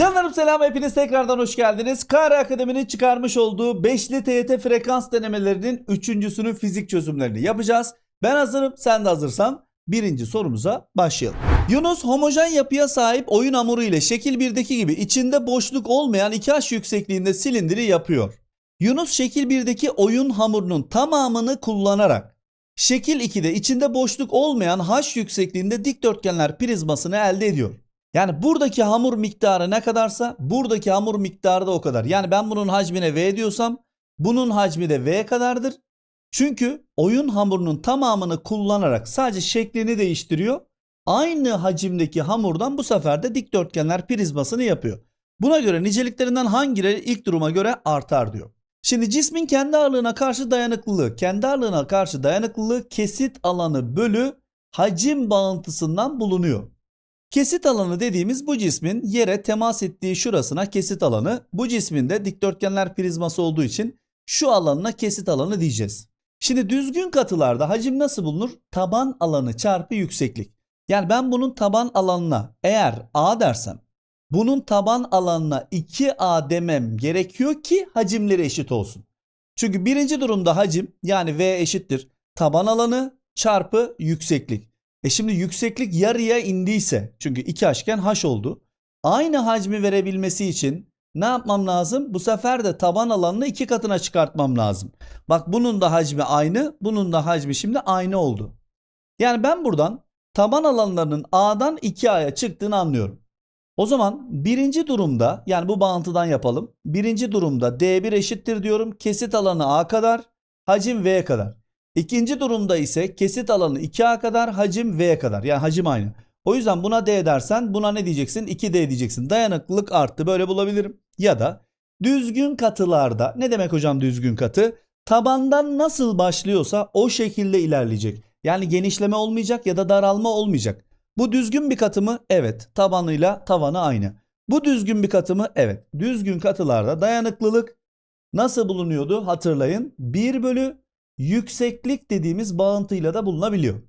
Canlarım selam hepiniz tekrardan hoş geldiniz. KR Akademi'nin çıkarmış olduğu 5'li TYT frekans denemelerinin üçüncüsünün fizik çözümlerini yapacağız. Ben hazırım sen de hazırsan birinci sorumuza başlayalım. Yunus homojen yapıya sahip oyun hamuru ile şekil 1'deki gibi içinde boşluk olmayan 2H yüksekliğinde silindiri yapıyor. Yunus şekil 1'deki oyun hamurunun tamamını kullanarak şekil 2'de içinde boşluk olmayan H yüksekliğinde dikdörtgenler prizmasını elde ediyor. Yani buradaki hamur miktarı ne kadarsa buradaki hamur miktarı da o kadar. Yani ben bunun hacmine V diyorsam bunun hacmi de V kadardır. Çünkü oyun hamurunun tamamını kullanarak sadece şeklini değiştiriyor. Aynı hacimdeki hamurdan bu sefer de dikdörtgenler prizmasını yapıyor. Buna göre niceliklerinden hangileri ilk duruma göre artar diyor. Şimdi cismin kendi ağırlığına karşı dayanıklılığı, kendi ağırlığına karşı dayanıklılığı kesit alanı bölü hacim bağıntısından bulunuyor. Kesit alanı dediğimiz bu cismin yere temas ettiği şurasına kesit alanı. Bu cismin de dikdörtgenler prizması olduğu için şu alanına kesit alanı diyeceğiz. Şimdi düzgün katılarda hacim nasıl bulunur? Taban alanı çarpı yükseklik. Yani ben bunun taban alanına eğer A dersem bunun taban alanına 2A demem gerekiyor ki hacimleri eşit olsun. Çünkü birinci durumda hacim yani V eşittir taban alanı çarpı yükseklik. E şimdi yükseklik yarıya indiyse çünkü iki haşken haş oldu. Aynı hacmi verebilmesi için ne yapmam lazım? Bu sefer de taban alanını iki katına çıkartmam lazım. Bak bunun da hacmi aynı, bunun da hacmi şimdi aynı oldu. Yani ben buradan taban alanlarının A'dan 2A'ya çıktığını anlıyorum. O zaman birinci durumda yani bu bağıntıdan yapalım. Birinci durumda D1 eşittir diyorum. Kesit alanı A kadar, hacim V kadar. İkinci durumda ise kesit alanı 2A kadar, hacim V kadar. Yani hacim aynı. O yüzden buna D dersen buna ne diyeceksin? 2D diyeceksin. Dayanıklılık arttı. Böyle bulabilirim. Ya da düzgün katılarda ne demek hocam düzgün katı? Tabandan nasıl başlıyorsa o şekilde ilerleyecek. Yani genişleme olmayacak ya da daralma olmayacak. Bu düzgün bir katı mı? Evet. Tabanıyla tavanı aynı. Bu düzgün bir katı mı? Evet. Düzgün katılarda dayanıklılık nasıl bulunuyordu? Hatırlayın. 1 bölü yükseklik dediğimiz bağıntıyla da bulunabiliyor.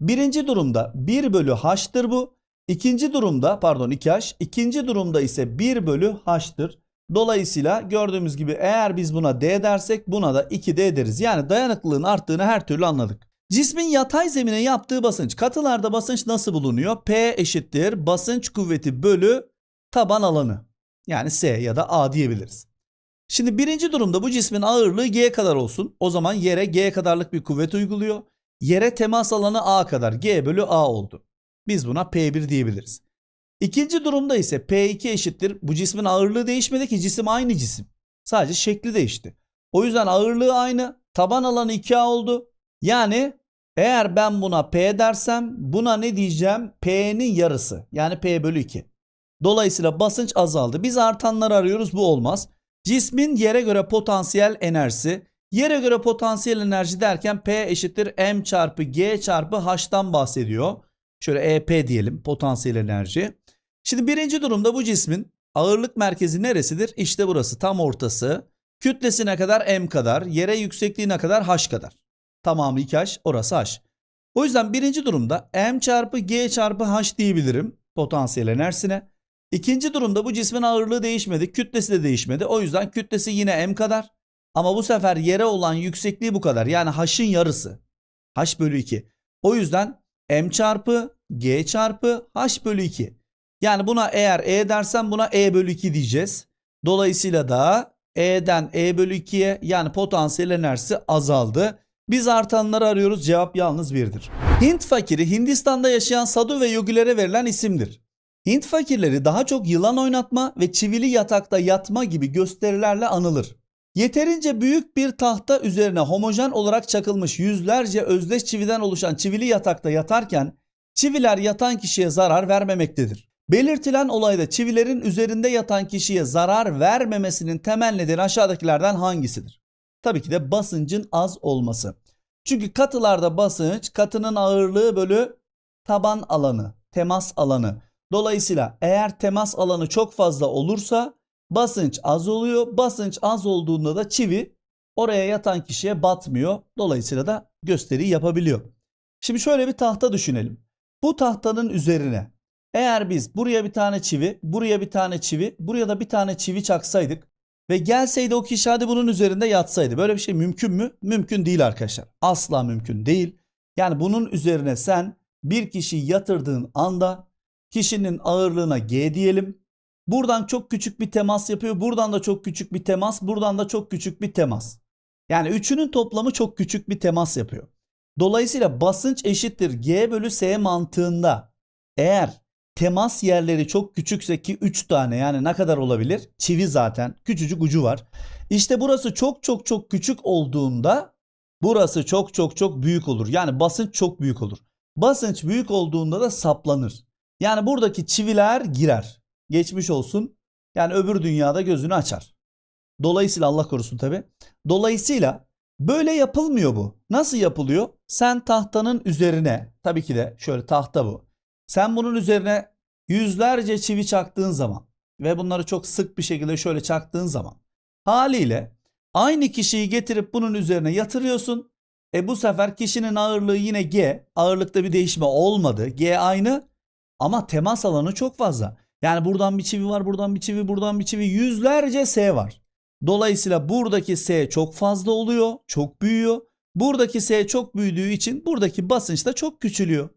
Birinci durumda 1 bölü h'tır bu. İkinci durumda pardon 2h. İkinci durumda ise 1 bölü h'tır. Dolayısıyla gördüğümüz gibi eğer biz buna d dersek buna da 2d deriz. Yani dayanıklılığın arttığını her türlü anladık. Cismin yatay zemine yaptığı basınç. Katılarda basınç nasıl bulunuyor? P eşittir basınç kuvveti bölü taban alanı. Yani S ya da A diyebiliriz. Şimdi birinci durumda bu cismin ağırlığı G kadar olsun. O zaman yere G kadarlık bir kuvvet uyguluyor. Yere temas alanı A kadar. G bölü A oldu. Biz buna P1 diyebiliriz. İkinci durumda ise P2 eşittir. Bu cismin ağırlığı değişmedi ki cisim aynı cisim. Sadece şekli değişti. O yüzden ağırlığı aynı. Taban alanı 2A oldu. Yani eğer ben buna P dersem buna ne diyeceğim? P'nin yarısı. Yani P bölü 2. Dolayısıyla basınç azaldı. Biz artanları arıyoruz bu olmaz. Cismin yere göre potansiyel enerjisi. Yere göre potansiyel enerji derken P eşittir M çarpı G çarpı H'tan bahsediyor. Şöyle EP diyelim potansiyel enerji. Şimdi birinci durumda bu cismin ağırlık merkezi neresidir? İşte burası tam ortası. Kütlesine kadar M kadar, yere yüksekliğine kadar H kadar. Tamamı 2H, orası H. O yüzden birinci durumda M çarpı G çarpı H diyebilirim potansiyel enerjisine. İkinci durumda bu cismin ağırlığı değişmedi, kütlesi de değişmedi. O yüzden kütlesi yine M kadar. Ama bu sefer yere olan yüksekliği bu kadar. Yani H'ın yarısı. H bölü 2. O yüzden M çarpı G çarpı H bölü 2. Yani buna eğer E dersen buna E bölü 2 diyeceğiz. Dolayısıyla da E'den E bölü 2'ye yani potansiyel enerjisi azaldı. Biz artanları arıyoruz. Cevap yalnız birdir. Hint fakiri Hindistan'da yaşayan Sadu ve Yogilere verilen isimdir. Hint fakirleri daha çok yılan oynatma ve çivili yatakta yatma gibi gösterilerle anılır. Yeterince büyük bir tahta üzerine homojen olarak çakılmış yüzlerce özdeş çividen oluşan çivili yatakta yatarken çiviler yatan kişiye zarar vermemektedir. Belirtilen olayda çivilerin üzerinde yatan kişiye zarar vermemesinin temel nedeni aşağıdakilerden hangisidir? Tabii ki de basıncın az olması. Çünkü katılarda basınç katının ağırlığı bölü taban alanı, temas alanı. Dolayısıyla eğer temas alanı çok fazla olursa basınç az oluyor. Basınç az olduğunda da çivi oraya yatan kişiye batmıyor. Dolayısıyla da gösteri yapabiliyor. Şimdi şöyle bir tahta düşünelim. Bu tahtanın üzerine Eğer biz buraya bir tane çivi, buraya bir tane çivi, buraya da bir tane çivi çaksaydık ve gelseydi o kişi hadi bunun üzerinde yatsaydı. Böyle bir şey mümkün mü? Mümkün değil arkadaşlar. Asla mümkün değil. Yani bunun üzerine sen bir kişiyi yatırdığın anda kişinin ağırlığına G diyelim. Buradan çok küçük bir temas yapıyor. Buradan da çok küçük bir temas. Buradan da çok küçük bir temas. Yani üçünün toplamı çok küçük bir temas yapıyor. Dolayısıyla basınç eşittir G bölü S mantığında eğer temas yerleri çok küçükse ki 3 tane yani ne kadar olabilir? Çivi zaten küçücük ucu var. İşte burası çok çok çok küçük olduğunda burası çok çok çok büyük olur. Yani basınç çok büyük olur. Basınç büyük olduğunda da saplanır. Yani buradaki çiviler girer. Geçmiş olsun. Yani öbür dünyada gözünü açar. Dolayısıyla Allah korusun tabi. Dolayısıyla böyle yapılmıyor bu. Nasıl yapılıyor? Sen tahtanın üzerine tabii ki de şöyle tahta bu. Sen bunun üzerine yüzlerce çivi çaktığın zaman ve bunları çok sık bir şekilde şöyle çaktığın zaman haliyle aynı kişiyi getirip bunun üzerine yatırıyorsun. E bu sefer kişinin ağırlığı yine G. Ağırlıkta bir değişme olmadı. G aynı ama temas alanı çok fazla. Yani buradan bir çivi var, buradan bir çivi, buradan bir çivi. Yüzlerce S var. Dolayısıyla buradaki S çok fazla oluyor, çok büyüyor. Buradaki S çok büyüdüğü için buradaki basınç da çok küçülüyor.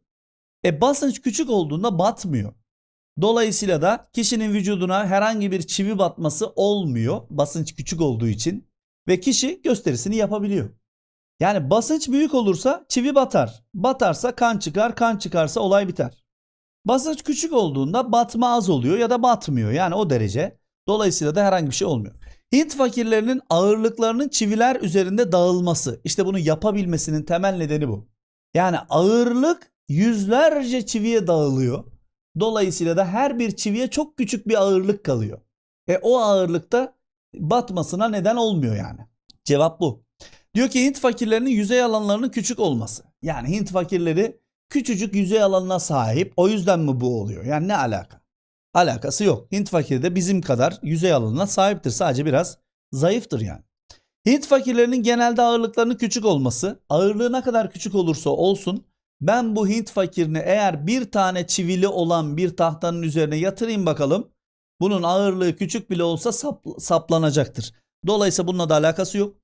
E basınç küçük olduğunda batmıyor. Dolayısıyla da kişinin vücuduna herhangi bir çivi batması olmuyor. Basınç küçük olduğu için ve kişi gösterisini yapabiliyor. Yani basınç büyük olursa çivi batar. Batarsa kan çıkar, kan çıkarsa olay biter. Basınç küçük olduğunda batma az oluyor ya da batmıyor. Yani o derece. Dolayısıyla da herhangi bir şey olmuyor. Hint fakirlerinin ağırlıklarının çiviler üzerinde dağılması. İşte bunu yapabilmesinin temel nedeni bu. Yani ağırlık yüzlerce çiviye dağılıyor. Dolayısıyla da her bir çiviye çok küçük bir ağırlık kalıyor. E o ağırlıkta batmasına neden olmuyor yani. Cevap bu. Diyor ki Hint fakirlerinin yüzey alanlarının küçük olması. Yani Hint fakirleri küçücük yüzey alanına sahip. O yüzden mi bu oluyor? Yani ne alaka? Alakası yok. Hint fakiri de bizim kadar yüzey alanına sahiptir. Sadece biraz zayıftır yani. Hint fakirlerinin genelde ağırlıklarının küçük olması, ağırlığı ne kadar küçük olursa olsun ben bu Hint fakirini eğer bir tane çivili olan bir tahtanın üzerine yatırayım bakalım. Bunun ağırlığı küçük bile olsa sap, saplanacaktır. Dolayısıyla bununla da alakası yok.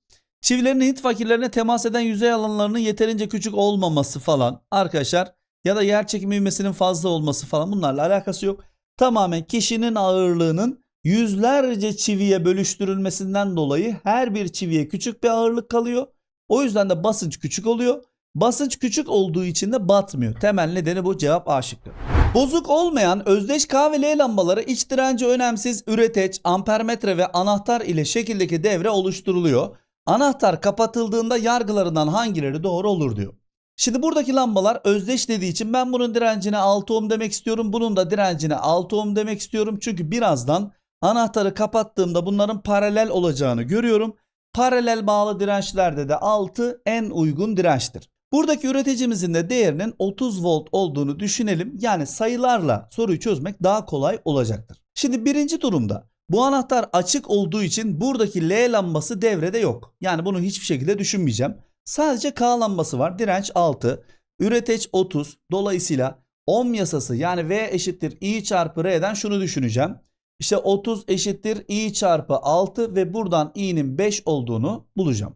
Çivilerin Hint fakirlerine temas eden yüzey alanlarının yeterince küçük olmaması falan arkadaşlar ya da yer çekimi ivmesinin fazla olması falan bunlarla alakası yok. Tamamen kişinin ağırlığının yüzlerce çiviye bölüştürülmesinden dolayı her bir çiviye küçük bir ağırlık kalıyor. O yüzden de basınç küçük oluyor. Basınç küçük olduğu için de batmıyor. Temel nedeni bu cevap A şıkkı. Bozuk olmayan özdeş K ve L lambaları iç direnci önemsiz üreteç, ampermetre ve anahtar ile şekildeki devre oluşturuluyor. Anahtar kapatıldığında yargılarından hangileri doğru olur diyor. Şimdi buradaki lambalar özdeş dediği için ben bunun direncine 6 ohm demek istiyorum. Bunun da direncine 6 ohm demek istiyorum. Çünkü birazdan anahtarı kapattığımda bunların paralel olacağını görüyorum. Paralel bağlı dirençlerde de 6 en uygun dirençtir. Buradaki üreticimizin de değerinin 30 volt olduğunu düşünelim. Yani sayılarla soruyu çözmek daha kolay olacaktır. Şimdi birinci durumda bu anahtar açık olduğu için buradaki L lambası devrede yok. Yani bunu hiçbir şekilde düşünmeyeceğim. Sadece K lambası var. Direnç 6. Üreteç 30. Dolayısıyla ohm yasası yani V eşittir I çarpı R'den şunu düşüneceğim. İşte 30 eşittir I çarpı 6 ve buradan I'nin 5 olduğunu bulacağım.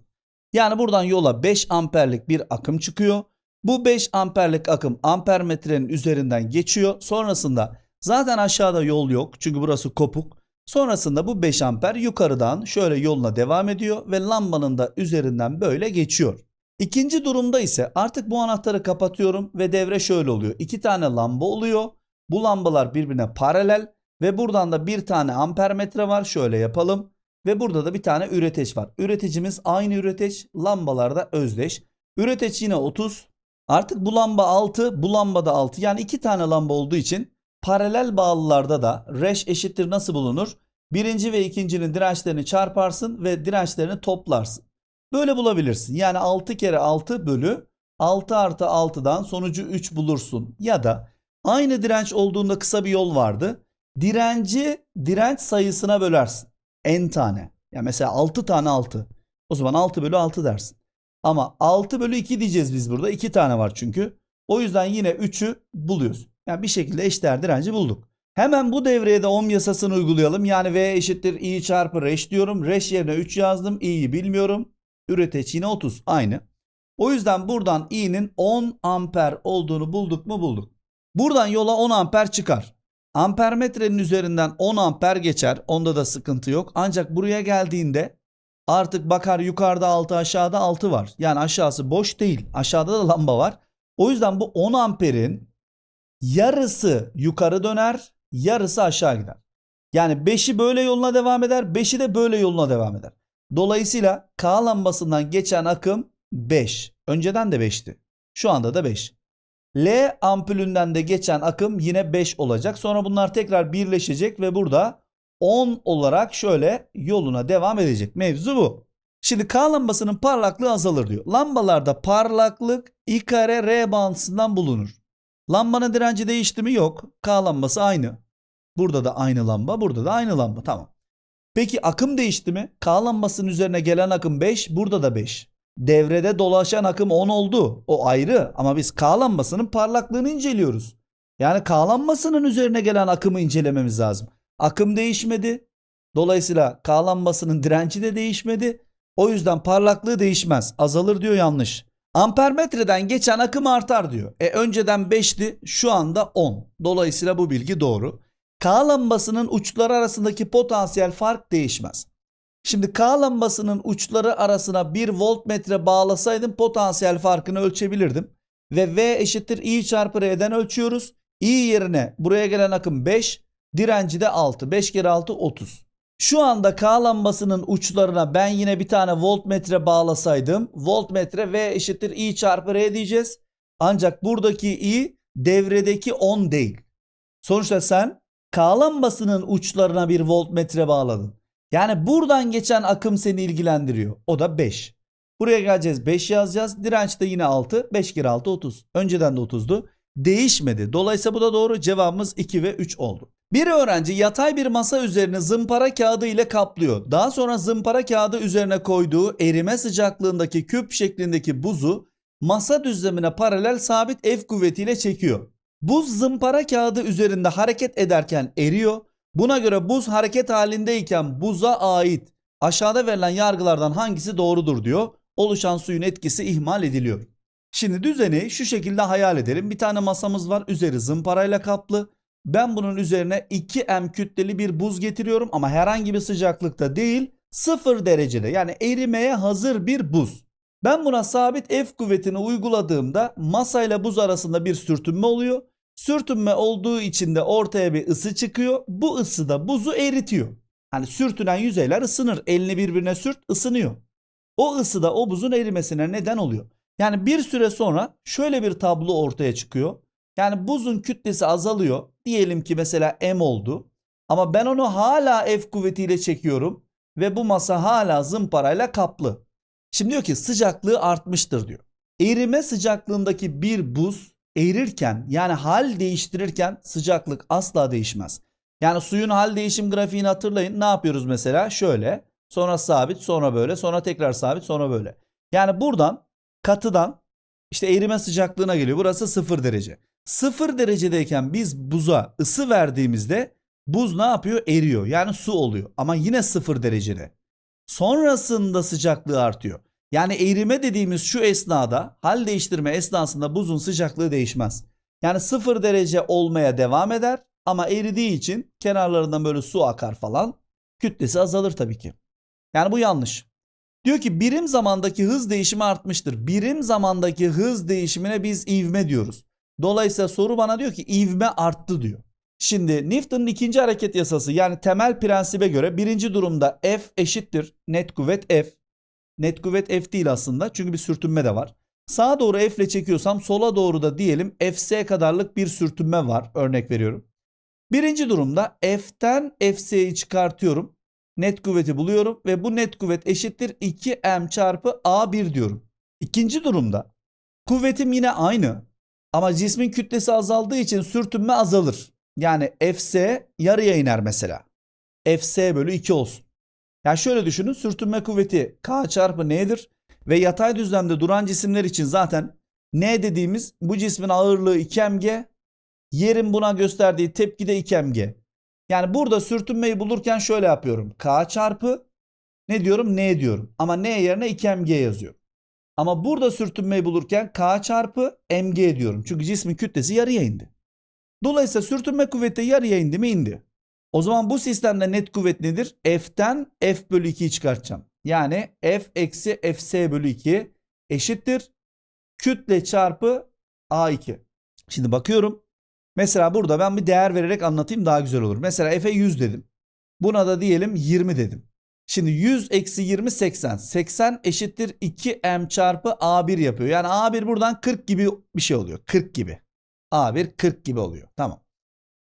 Yani buradan yola 5 amperlik bir akım çıkıyor. Bu 5 amperlik akım ampermetrenin üzerinden geçiyor. Sonrasında zaten aşağıda yol yok çünkü burası kopuk. Sonrasında bu 5 amper yukarıdan şöyle yoluna devam ediyor ve lambanın da üzerinden böyle geçiyor. İkinci durumda ise artık bu anahtarı kapatıyorum ve devre şöyle oluyor. İki tane lamba oluyor. Bu lambalar birbirine paralel ve buradan da bir tane ampermetre var. Şöyle yapalım. Ve burada da bir tane üreteç var. Üreticimiz aynı üreteç. Lambalarda özdeş. Üreteç yine 30. Artık bu lamba 6, bu lamba da 6. Yani iki tane lamba olduğu için paralel bağlılarda da reş eşittir nasıl bulunur? Birinci ve ikincinin dirençlerini çarparsın ve dirençlerini toplarsın. Böyle bulabilirsin. Yani 6 kere 6 bölü 6 artı 6'dan sonucu 3 bulursun. Ya da aynı direnç olduğunda kısa bir yol vardı. Direnci direnç sayısına bölersin. N tane. Ya mesela 6 tane 6. O zaman 6 bölü 6 dersin. Ama 6 bölü 2 diyeceğiz biz burada. 2 tane var çünkü. O yüzden yine 3'ü buluyorsun. Yani bir şekilde eşdeğer direnci bulduk. Hemen bu devreye de ohm yasasını uygulayalım. Yani V eşittir I çarpı reş diyorum. Reş yerine 3 yazdım. İ'yi bilmiyorum. Üreteç yine 30. Aynı. O yüzden buradan i'nin 10 amper olduğunu bulduk mu bulduk. Buradan yola 10 amper çıkar. Ampermetrenin üzerinden 10 amper geçer. Onda da sıkıntı yok. Ancak buraya geldiğinde artık bakar yukarıda 6 aşağıda 6 var. Yani aşağısı boş değil. Aşağıda da lamba var. O yüzden bu 10 amperin yarısı yukarı döner, yarısı aşağı gider. Yani 5'i böyle yoluna devam eder, 5'i de böyle yoluna devam eder. Dolayısıyla K lambasından geçen akım 5. Önceden de 5'ti. Şu anda da 5. L ampulünden de geçen akım yine 5 olacak. Sonra bunlar tekrar birleşecek ve burada 10 olarak şöyle yoluna devam edecek. Mevzu bu. Şimdi K lambasının parlaklığı azalır diyor. Lambalarda parlaklık I kare R bağıntısından bulunur. Lambanın direnci değişti mi? Yok. K lambası aynı. Burada da aynı lamba, burada da aynı lamba. Tamam. Peki akım değişti mi? K lambasının üzerine gelen akım 5, burada da 5. Devrede dolaşan akım 10 oldu. O ayrı ama biz K lambasının parlaklığını inceliyoruz. Yani K lambasının üzerine gelen akımı incelememiz lazım. Akım değişmedi. Dolayısıyla K lambasının direnci de değişmedi. O yüzden parlaklığı değişmez. Azalır diyor yanlış. Ampermetreden geçen akım artar diyor. E önceden 5'ti şu anda 10. Dolayısıyla bu bilgi doğru. K lambasının uçları arasındaki potansiyel fark değişmez. Şimdi K lambasının uçları arasına bir voltmetre bağlasaydım potansiyel farkını ölçebilirdim. Ve V eşittir I çarpı R'den ölçüyoruz. I yerine buraya gelen akım 5, direnci de 6. 5 kere 6 30. Şu anda K lambasının uçlarına ben yine bir tane voltmetre bağlasaydım voltmetre V eşittir I çarpı R diyeceğiz. Ancak buradaki I devredeki 10 değil. Sonuçta sen K lambasının uçlarına bir voltmetre bağladın. Yani buradan geçen akım seni ilgilendiriyor. O da 5. Buraya geleceğiz 5 yazacağız. Direnç de yine 6. 5 kere 6 30. Önceden de 30'du. Değişmedi. Dolayısıyla bu da doğru. Cevabımız 2 ve 3 oldu. Bir öğrenci yatay bir masa üzerine zımpara kağıdı ile kaplıyor. Daha sonra zımpara kağıdı üzerine koyduğu erime sıcaklığındaki küp şeklindeki buzu masa düzlemine paralel sabit F kuvvetiyle çekiyor. Buz zımpara kağıdı üzerinde hareket ederken eriyor. Buna göre buz hareket halindeyken buza ait aşağıda verilen yargılardan hangisi doğrudur diyor. Oluşan suyun etkisi ihmal ediliyor. Şimdi düzeni şu şekilde hayal edelim. Bir tane masamız var. Üzeri zımparayla kaplı. Ben bunun üzerine 2M kütleli bir buz getiriyorum ama herhangi bir sıcaklıkta değil 0 derecede yani erimeye hazır bir buz. Ben buna sabit F kuvvetini uyguladığımda masayla buz arasında bir sürtünme oluyor. Sürtünme olduğu için de ortaya bir ısı çıkıyor. Bu ısı da buzu eritiyor. Hani sürtünen yüzeyler ısınır. Elini birbirine sürt ısınıyor. O ısı da o buzun erimesine neden oluyor. Yani bir süre sonra şöyle bir tablo ortaya çıkıyor. Yani buzun kütlesi azalıyor. Diyelim ki mesela M oldu. Ama ben onu hala F kuvvetiyle çekiyorum. Ve bu masa hala zımparayla kaplı. Şimdi diyor ki sıcaklığı artmıştır diyor. Erime sıcaklığındaki bir buz erirken yani hal değiştirirken sıcaklık asla değişmez. Yani suyun hal değişim grafiğini hatırlayın. Ne yapıyoruz mesela? Şöyle. Sonra sabit, sonra böyle, sonra tekrar sabit, sonra böyle. Yani buradan katıdan işte erime sıcaklığına geliyor. Burası 0 derece. 0 derecedeyken biz buza ısı verdiğimizde buz ne yapıyor? Eriyor. Yani su oluyor. Ama yine 0 derecede. Sonrasında sıcaklığı artıyor. Yani erime dediğimiz şu esnada hal değiştirme esnasında buzun sıcaklığı değişmez. Yani 0 derece olmaya devam eder ama eridiği için kenarlarından böyle su akar falan. Kütlesi azalır tabii ki. Yani bu yanlış. Diyor ki birim zamandaki hız değişimi artmıştır. Birim zamandaki hız değişimine biz ivme diyoruz. Dolayısıyla soru bana diyor ki ivme arttı diyor. Şimdi Newton'un ikinci hareket yasası yani temel prensibe göre birinci durumda F eşittir net kuvvet F. Net kuvvet F değil aslında çünkü bir sürtünme de var. Sağa doğru F ile çekiyorsam sola doğru da diyelim Fs kadarlık bir sürtünme var örnek veriyorum. Birinci durumda F'ten Fs'yi çıkartıyorum. Net kuvveti buluyorum ve bu net kuvvet eşittir 2m çarpı a1 diyorum. İkinci durumda kuvvetim yine aynı ama cismin kütlesi azaldığı için sürtünme azalır. Yani Fs yarıya iner mesela. Fs bölü 2 olsun. Yani şöyle düşünün sürtünme kuvveti K çarpı N'dir ve yatay düzlemde duran cisimler için zaten N dediğimiz bu cismin ağırlığı 2 mg Yerin buna gösterdiği tepki de 2mg. Yani burada sürtünmeyi bulurken şöyle yapıyorum. K çarpı ne diyorum? N diyorum. Ama N yerine 2mg yazıyorum. Ama burada sürtünmeyi bulurken K çarpı mg diyorum. Çünkü cismin kütlesi yarıya indi. Dolayısıyla sürtünme kuvveti yarıya indi mi? indi. O zaman bu sistemde net kuvvet nedir? F'ten F bölü 2'yi çıkartacağım. Yani F eksi Fs bölü 2 eşittir. Kütle çarpı A2. Şimdi bakıyorum. Mesela burada ben bir değer vererek anlatayım daha güzel olur. Mesela F'e 100 dedim. Buna da diyelim 20 dedim. Şimdi 100 eksi 20 80. 80 eşittir 2m çarpı A1 yapıyor. Yani A1 buradan 40 gibi bir şey oluyor. 40 gibi. A1 40 gibi oluyor. Tamam.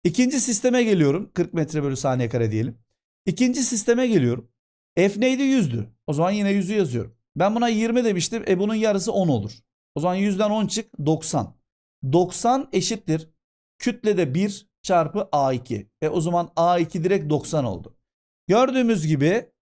İkinci sisteme geliyorum. 40 metre bölü saniye kare diyelim. İkinci sisteme geliyorum. F neydi? 100'dü. O zaman yine 100'ü yazıyorum. Ben buna 20 demiştim. E bunun yarısı 10 olur. O zaman 100'den 10 çık 90. 90 eşittir. Kütlede 1 çarpı A2. E o zaman A2 direkt 90 oldu. Gördüğümüz gibi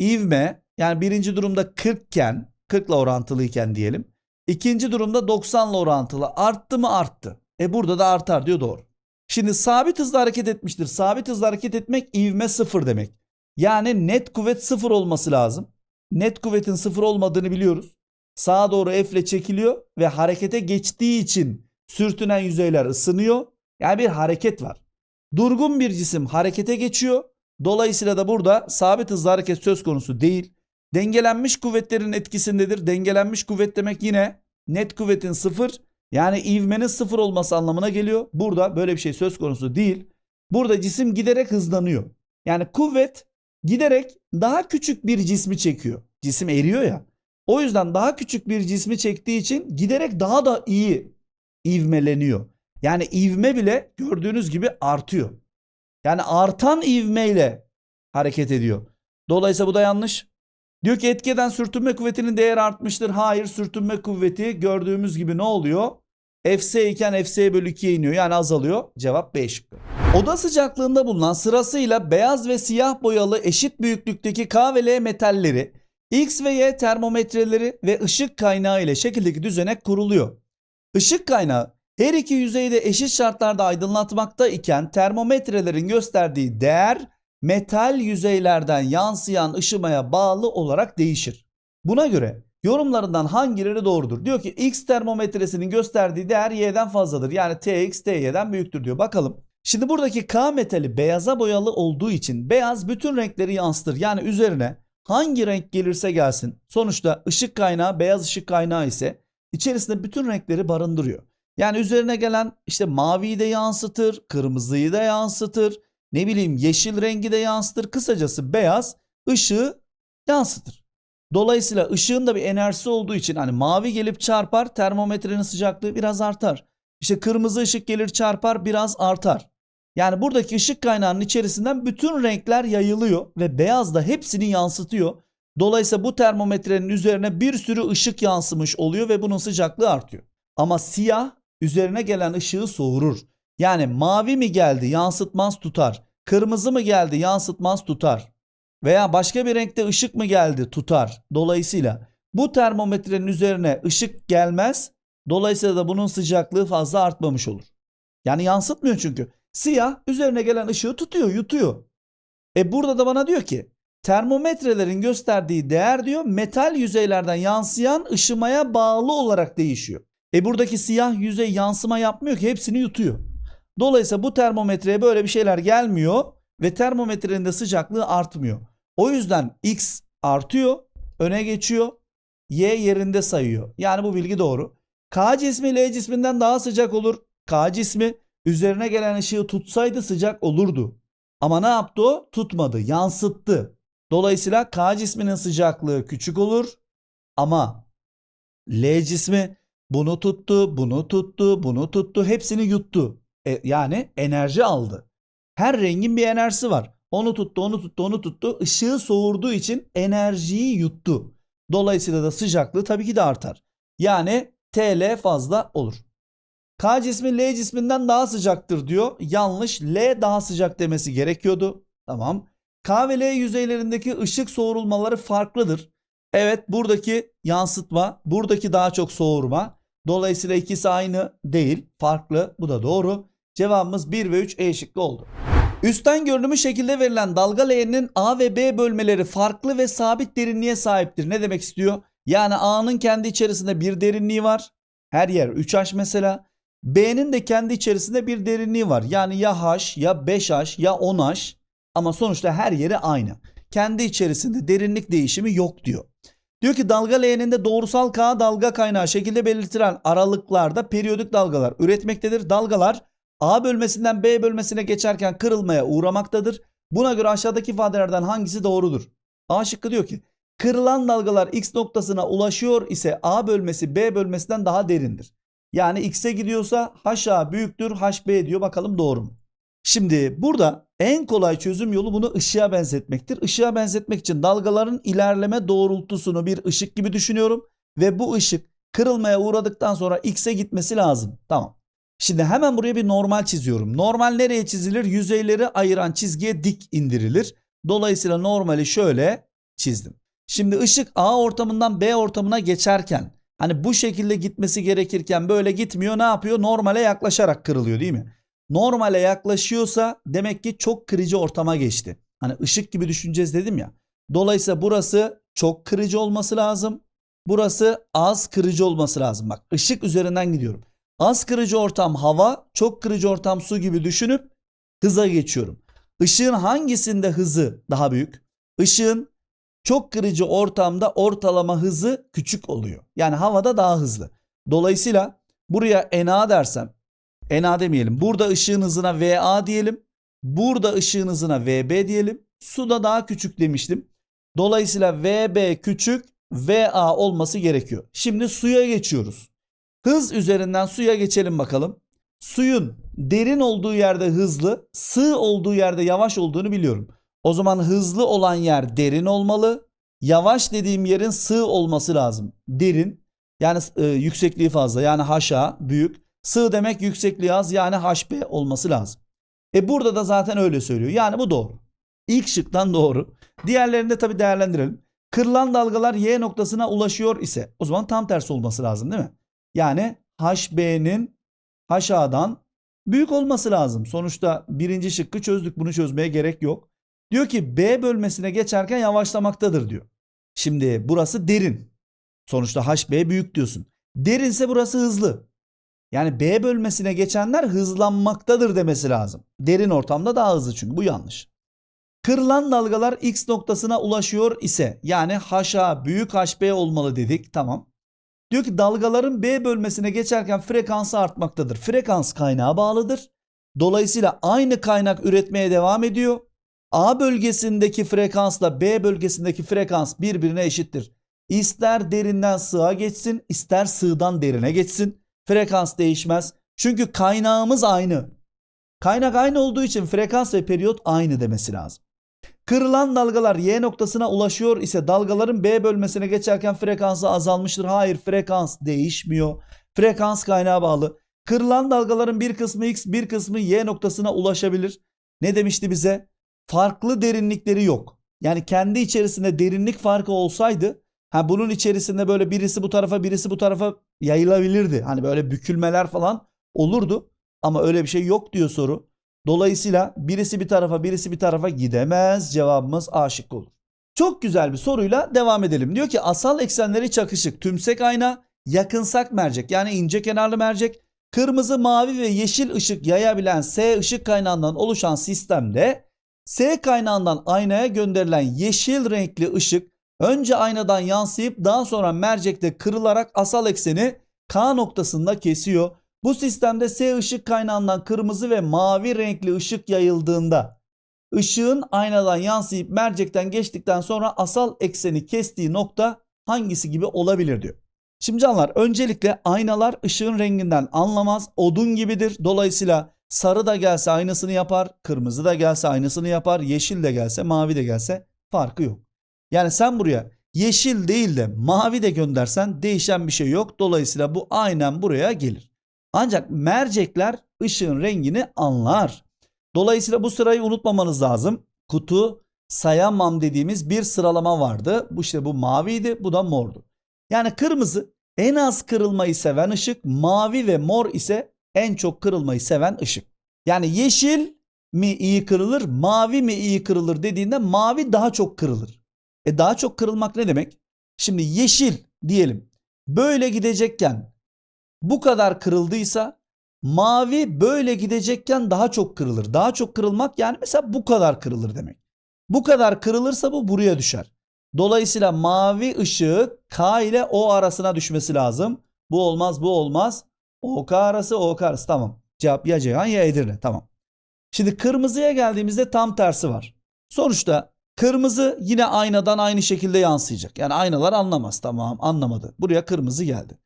ivme yani birinci durumda 40 iken 40 ile orantılıyken diyelim. İkinci durumda 90 ile orantılı. Arttı mı arttı. E burada da artar diyor doğru. Şimdi sabit hızla hareket etmiştir. Sabit hızla hareket etmek ivme sıfır demek. Yani net kuvvet sıfır olması lazım. Net kuvvetin sıfır olmadığını biliyoruz. Sağa doğru F ile çekiliyor ve harekete geçtiği için sürtünen yüzeyler ısınıyor. Yani bir hareket var. Durgun bir cisim harekete geçiyor. Dolayısıyla da burada sabit hızla hareket söz konusu değil. Dengelenmiş kuvvetlerin etkisindedir. Dengelenmiş kuvvet demek yine net kuvvetin sıfır yani ivmenin sıfır olması anlamına geliyor. Burada böyle bir şey söz konusu değil. Burada cisim giderek hızlanıyor. Yani kuvvet giderek daha küçük bir cismi çekiyor. Cisim eriyor ya. O yüzden daha küçük bir cismi çektiği için giderek daha da iyi ivmeleniyor. Yani ivme bile gördüğünüz gibi artıyor. Yani artan ivmeyle hareket ediyor. Dolayısıyla bu da yanlış. Diyor ki etki eden sürtünme kuvvetinin değeri artmıştır. Hayır sürtünme kuvveti gördüğümüz gibi ne oluyor? Fs iken Fs bölü 2'ye iniyor yani azalıyor. Cevap B şıkkı. Oda sıcaklığında bulunan sırasıyla beyaz ve siyah boyalı eşit büyüklükteki K ve L metalleri X ve Y termometreleri ve ışık kaynağı ile şekildeki düzenek kuruluyor. Işık kaynağı her iki yüzeyi de eşit şartlarda aydınlatmakta iken termometrelerin gösterdiği değer metal yüzeylerden yansıyan ışımaya bağlı olarak değişir. Buna göre yorumlarından hangileri doğrudur? Diyor ki X termometresinin gösterdiği değer Y'den fazladır. Yani TX TY'den büyüktür diyor. Bakalım. Şimdi buradaki K metali beyaza boyalı olduğu için beyaz bütün renkleri yansıtır. Yani üzerine hangi renk gelirse gelsin. Sonuçta ışık kaynağı beyaz ışık kaynağı ise içerisinde bütün renkleri barındırıyor. Yani üzerine gelen işte maviyi de yansıtır, kırmızıyı da yansıtır, ne bileyim yeşil rengi de yansıtır. Kısacası beyaz ışığı yansıtır. Dolayısıyla ışığın da bir enerjisi olduğu için hani mavi gelip çarpar termometrenin sıcaklığı biraz artar. İşte kırmızı ışık gelir çarpar biraz artar. Yani buradaki ışık kaynağının içerisinden bütün renkler yayılıyor ve beyaz da hepsini yansıtıyor. Dolayısıyla bu termometrenin üzerine bir sürü ışık yansımış oluyor ve bunun sıcaklığı artıyor. Ama siyah üzerine gelen ışığı soğurur. Yani mavi mi geldi yansıtmaz tutar. Kırmızı mı geldi yansıtmaz tutar. Veya başka bir renkte ışık mı geldi tutar. Dolayısıyla bu termometrenin üzerine ışık gelmez. Dolayısıyla da bunun sıcaklığı fazla artmamış olur. Yani yansıtmıyor çünkü. Siyah üzerine gelen ışığı tutuyor, yutuyor. E burada da bana diyor ki termometrelerin gösterdiği değer diyor metal yüzeylerden yansıyan ışımaya bağlı olarak değişiyor. E buradaki siyah yüzey yansıma yapmıyor ki hepsini yutuyor. Dolayısıyla bu termometreye böyle bir şeyler gelmiyor ve termometrenin de sıcaklığı artmıyor. O yüzden X artıyor, öne geçiyor, Y yerinde sayıyor. Yani bu bilgi doğru. K cismi L cisminden daha sıcak olur. K cismi üzerine gelen ışığı tutsaydı sıcak olurdu. Ama ne yaptı o? Tutmadı, yansıttı. Dolayısıyla K cisminin sıcaklığı küçük olur ama L cismi bunu tuttu, bunu tuttu, bunu tuttu, hepsini yuttu. E, yani enerji aldı. Her rengin bir enerjisi var. Onu tuttu, onu tuttu, onu tuttu. Işığı soğurduğu için enerjiyi yuttu. Dolayısıyla da sıcaklığı tabii ki de artar. Yani TL fazla olur. K cismi L cisminden daha sıcaktır diyor. Yanlış. L daha sıcak demesi gerekiyordu. Tamam. K ve L yüzeylerindeki ışık soğurulmaları farklıdır. Evet buradaki yansıtma, buradaki daha çok soğurma. Dolayısıyla ikisi aynı değil, farklı. Bu da doğru. Cevabımız 1 ve 3 E şıkkı oldu. Üstten görünümü şekilde verilen dalga leğeninin A ve B bölmeleri farklı ve sabit derinliğe sahiptir. Ne demek istiyor? Yani A'nın kendi içerisinde bir derinliği var. Her yer 3H mesela. B'nin de kendi içerisinde bir derinliği var. Yani ya H ya 5H ya 10H ama sonuçta her yeri aynı. Kendi içerisinde derinlik değişimi yok diyor. Diyor ki dalga leğeninde doğrusal K dalga kaynağı şekilde belirtilen aralıklarda periyodik dalgalar üretmektedir. Dalgalar A bölmesinden B bölmesine geçerken kırılmaya uğramaktadır. Buna göre aşağıdaki ifadelerden hangisi doğrudur? A şıkkı diyor ki kırılan dalgalar X noktasına ulaşıyor ise A bölmesi B bölmesinden daha derindir. Yani X'e gidiyorsa HA büyüktür HB diyor bakalım doğru mu? Şimdi burada en kolay çözüm yolu bunu ışığa benzetmektir. Işığa benzetmek için dalgaların ilerleme doğrultusunu bir ışık gibi düşünüyorum ve bu ışık kırılmaya uğradıktan sonra X'e gitmesi lazım. Tamam. Şimdi hemen buraya bir normal çiziyorum. Normal nereye çizilir? Yüzeyleri ayıran çizgiye dik indirilir. Dolayısıyla normali şöyle çizdim. Şimdi ışık A ortamından B ortamına geçerken hani bu şekilde gitmesi gerekirken böyle gitmiyor. Ne yapıyor? Normale yaklaşarak kırılıyor değil mi? Normale yaklaşıyorsa demek ki çok kırıcı ortama geçti. Hani ışık gibi düşüneceğiz dedim ya. Dolayısıyla burası çok kırıcı olması lazım. Burası az kırıcı olması lazım. Bak ışık üzerinden gidiyorum. Az kırıcı ortam hava, çok kırıcı ortam su gibi düşünüp hıza geçiyorum. Işığın hangisinde hızı daha büyük? Işığın çok kırıcı ortamda ortalama hızı küçük oluyor. Yani havada daha hızlı. Dolayısıyla buraya NA dersem, NA demeyelim. Burada ışığın hızına VA diyelim. Burada ışığın hızına VB diyelim. Suda daha küçük demiştim. Dolayısıyla VB küçük, VA olması gerekiyor. Şimdi suya geçiyoruz. Hız üzerinden suya geçelim bakalım. Suyun derin olduğu yerde hızlı, sığ olduğu yerde yavaş olduğunu biliyorum. O zaman hızlı olan yer derin olmalı. Yavaş dediğim yerin sığ olması lazım. Derin yani e, yüksekliği fazla yani haşa büyük. Sığ demek yüksekliği az yani HB olması lazım. E burada da zaten öyle söylüyor. Yani bu doğru. İlk şıktan doğru. Diğerlerini de tabii değerlendirelim. Kırılan dalgalar Y noktasına ulaşıyor ise o zaman tam tersi olması lazım değil mi? Yani HB'nin HA'dan büyük olması lazım. Sonuçta birinci şıkkı çözdük. Bunu çözmeye gerek yok. Diyor ki B bölmesine geçerken yavaşlamaktadır diyor. Şimdi burası derin. Sonuçta HB büyük diyorsun. Derinse burası hızlı. Yani B bölmesine geçenler hızlanmaktadır demesi lazım. Derin ortamda daha hızlı çünkü bu yanlış. Kırılan dalgalar X noktasına ulaşıyor ise yani HA büyük HB olmalı dedik. Tamam. Diyor ki dalgaların B bölmesine geçerken frekansı artmaktadır. Frekans kaynağa bağlıdır. Dolayısıyla aynı kaynak üretmeye devam ediyor. A bölgesindeki frekansla B bölgesindeki frekans birbirine eşittir. İster derinden sığğa geçsin, ister sığdan derine geçsin. Frekans değişmez. Çünkü kaynağımız aynı. Kaynak aynı olduğu için frekans ve periyot aynı demesi lazım. Kırılan dalgalar Y noktasına ulaşıyor ise dalgaların B bölmesine geçerken frekansı azalmıştır. Hayır frekans değişmiyor. Frekans kaynağa bağlı. Kırılan dalgaların bir kısmı X bir kısmı Y noktasına ulaşabilir. Ne demişti bize? Farklı derinlikleri yok. Yani kendi içerisinde derinlik farkı olsaydı ha bunun içerisinde böyle birisi bu tarafa birisi bu tarafa yayılabilirdi. Hani böyle bükülmeler falan olurdu. Ama öyle bir şey yok diyor soru. Dolayısıyla birisi bir tarafa birisi bir tarafa gidemez. Cevabımız A şıkkı olur. Çok güzel bir soruyla devam edelim. Diyor ki asal eksenleri çakışık. Tümsek ayna, yakınsak mercek yani ince kenarlı mercek, kırmızı, mavi ve yeşil ışık yayabilen S ışık kaynağından oluşan sistemde S kaynağından aynaya gönderilen yeşil renkli ışık önce aynadan yansıyıp daha sonra mercekte kırılarak asal ekseni K noktasında kesiyor. Bu sistemde S ışık kaynağından kırmızı ve mavi renkli ışık yayıldığında ışığın aynadan yansıyıp mercekten geçtikten sonra asal ekseni kestiği nokta hangisi gibi olabilir diyor. Şimdi canlar öncelikle aynalar ışığın renginden anlamaz. Odun gibidir. Dolayısıyla sarı da gelse aynısını yapar. Kırmızı da gelse aynısını yapar. Yeşil de gelse mavi de gelse farkı yok. Yani sen buraya yeşil değil de mavi de göndersen değişen bir şey yok. Dolayısıyla bu aynen buraya gelir. Ancak mercekler ışığın rengini anlar. Dolayısıyla bu sırayı unutmamanız lazım. Kutu sayamam dediğimiz bir sıralama vardı. Bu işte bu maviydi, bu da mordu. Yani kırmızı en az kırılmayı seven ışık, mavi ve mor ise en çok kırılmayı seven ışık. Yani yeşil mi iyi kırılır, mavi mi iyi kırılır dediğinde mavi daha çok kırılır. E daha çok kırılmak ne demek? Şimdi yeşil diyelim. Böyle gidecekken bu kadar kırıldıysa mavi böyle gidecekken daha çok kırılır. Daha çok kırılmak yani mesela bu kadar kırılır demek. Bu kadar kırılırsa bu buraya düşer. Dolayısıyla mavi ışığı K ile O arasına düşmesi lazım. Bu olmaz, bu olmaz. OK arası, OK arası. Tamam. Cevap ya Ceyhan ya Edirne. Tamam. Şimdi kırmızıya geldiğimizde tam tersi var. Sonuçta kırmızı yine aynadan aynı şekilde yansıyacak. Yani aynalar anlamaz. Tamam anlamadı. Buraya kırmızı geldi.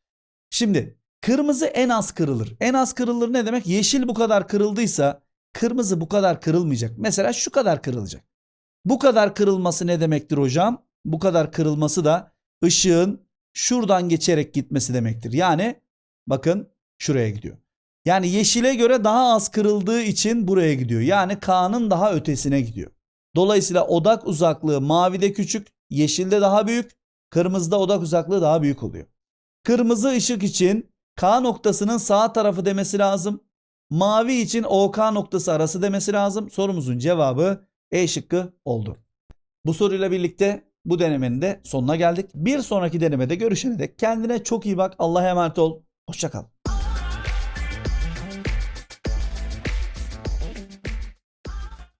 Şimdi kırmızı en az kırılır. En az kırılır ne demek? Yeşil bu kadar kırıldıysa kırmızı bu kadar kırılmayacak. Mesela şu kadar kırılacak. Bu kadar kırılması ne demektir hocam? Bu kadar kırılması da ışığın şuradan geçerek gitmesi demektir. Yani bakın şuraya gidiyor. Yani yeşile göre daha az kırıldığı için buraya gidiyor. Yani K'nın daha ötesine gidiyor. Dolayısıyla odak uzaklığı mavide küçük, yeşilde daha büyük, kırmızıda odak uzaklığı daha büyük oluyor. Kırmızı ışık için K noktasının sağ tarafı demesi lazım. Mavi için OK noktası arası demesi lazım. Sorumuzun cevabı E şıkkı oldu. Bu soruyla birlikte bu denemenin de sonuna geldik. Bir sonraki denemede görüşene dek kendine çok iyi bak. Allah'a emanet ol. Hoşçakal.